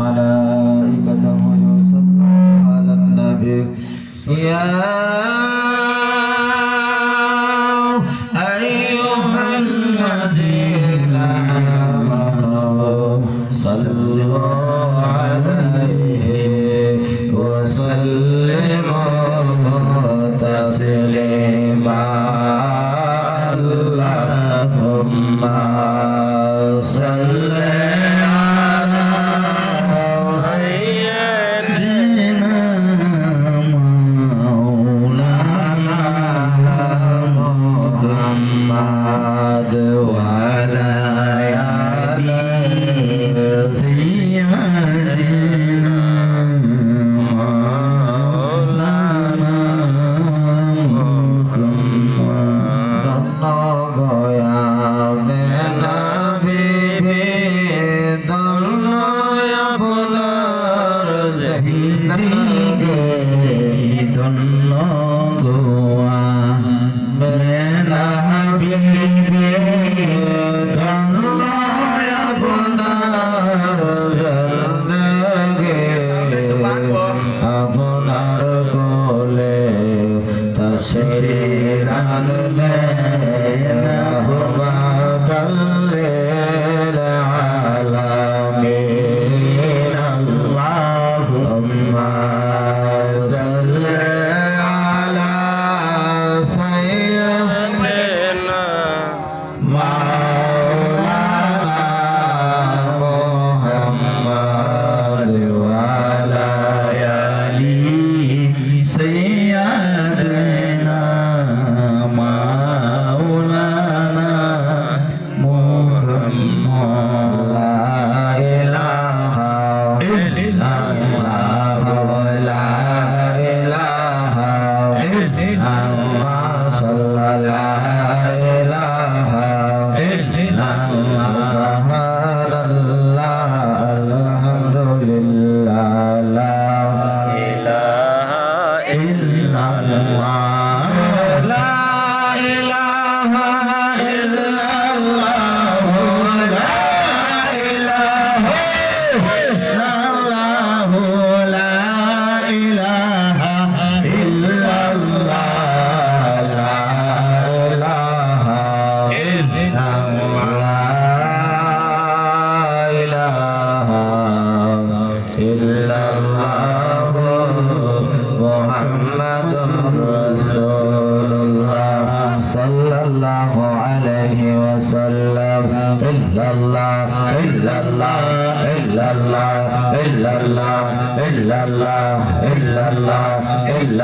وملائكته يصلون على النبي. يا আল্লাহ।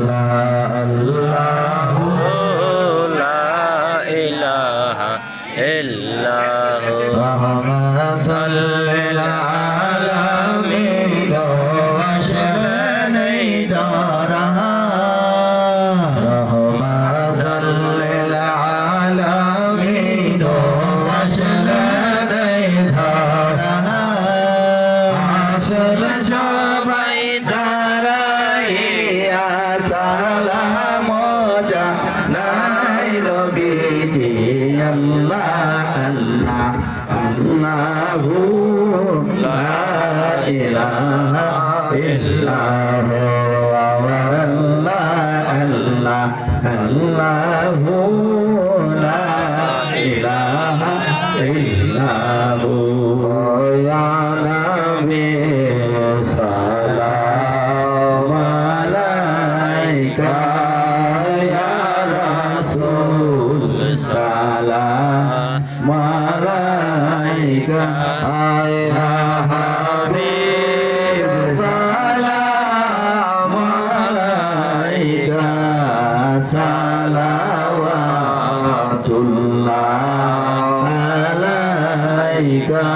আল্লাহ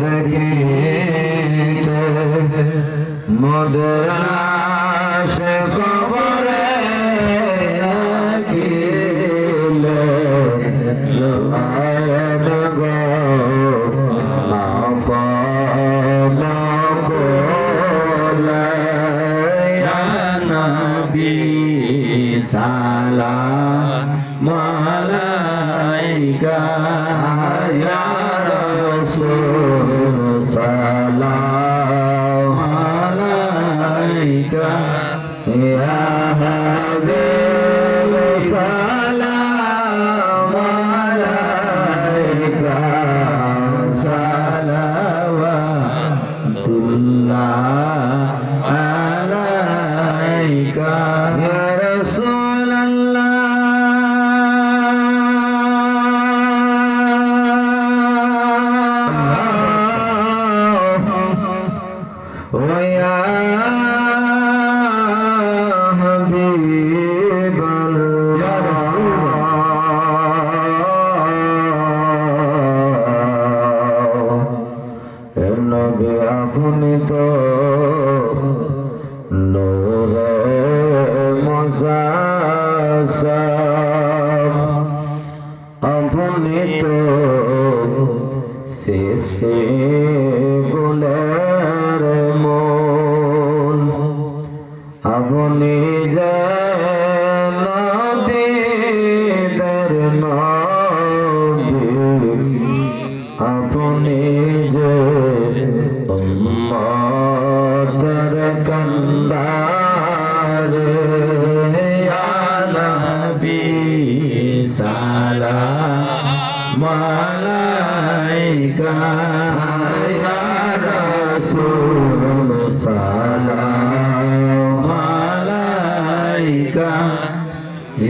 দেখিতে মদের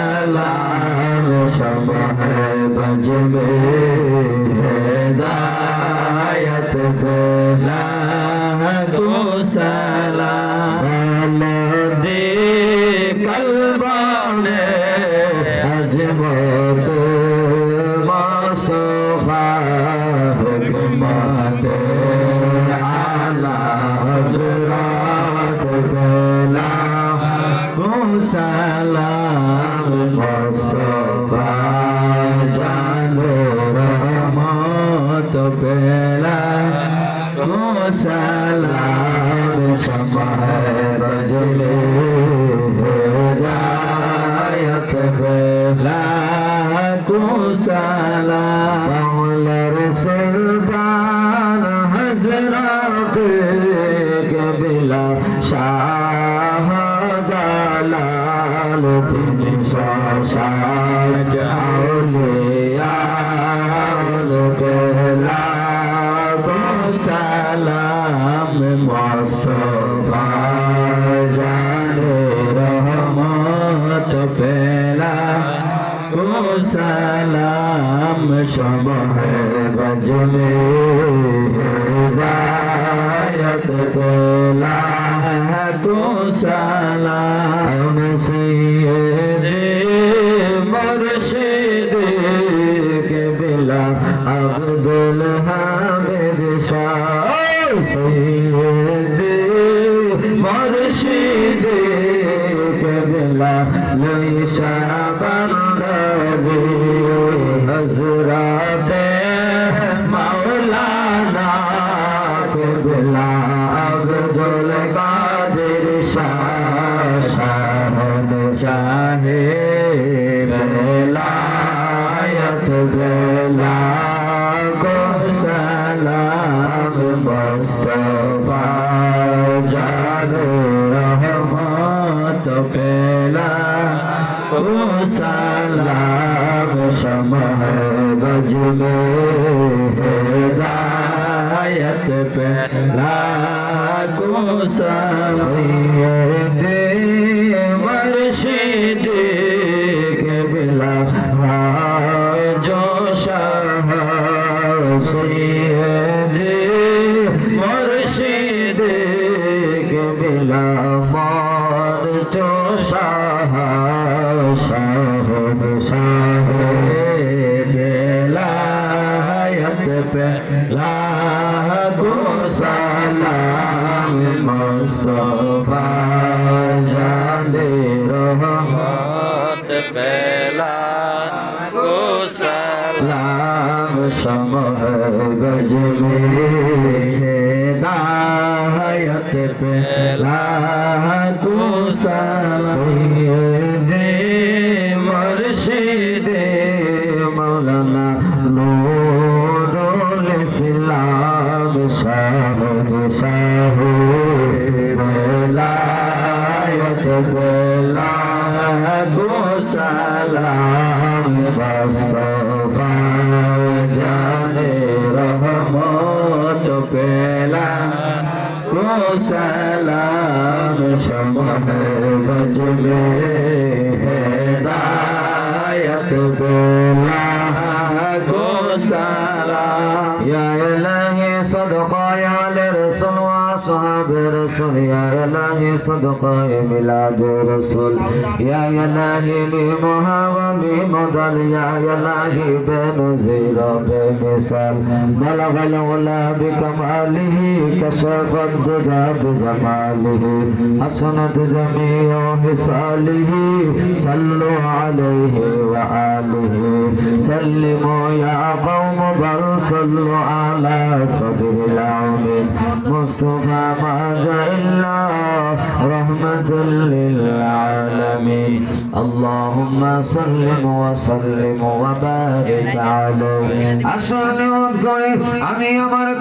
सलाम शब है बज में पे लाखो सलाम दे कलबाने अजमत मुस्तफा हुकमत आला हजरत पे लाखो सलाम শাহজালাল তিনি শাহ জাউলিয়া লোকেলা সালাম মস্তফা জালে রহমত পেলা কো সালাম সবহে বজলে बज में हिदायत पे लाखो सैयदे রে মর্শিদে মৌলানা নূরুল ইসলাম শাহ শাহ বলায়ত বলা গোসালাম বাস্তফা জানে রহমত পেলা গোসালাম সমহ বজবে বছরে رسول يا إلهي صدقا ميلاد رسول يا إلهي بمها وبمضل يا إلهي بنزير بمثال بلغ العلا بكماله كشف الدجى بجماله حسنت جميع خصاله صلوا عليه وآله سلموا يا قوم بل صلوا على صدر العظيم مصطفى ما جاء إلا رحمة للعالمين اللهم سلم وسلم وبارك عليه أشهد أن لا إله إلا أنت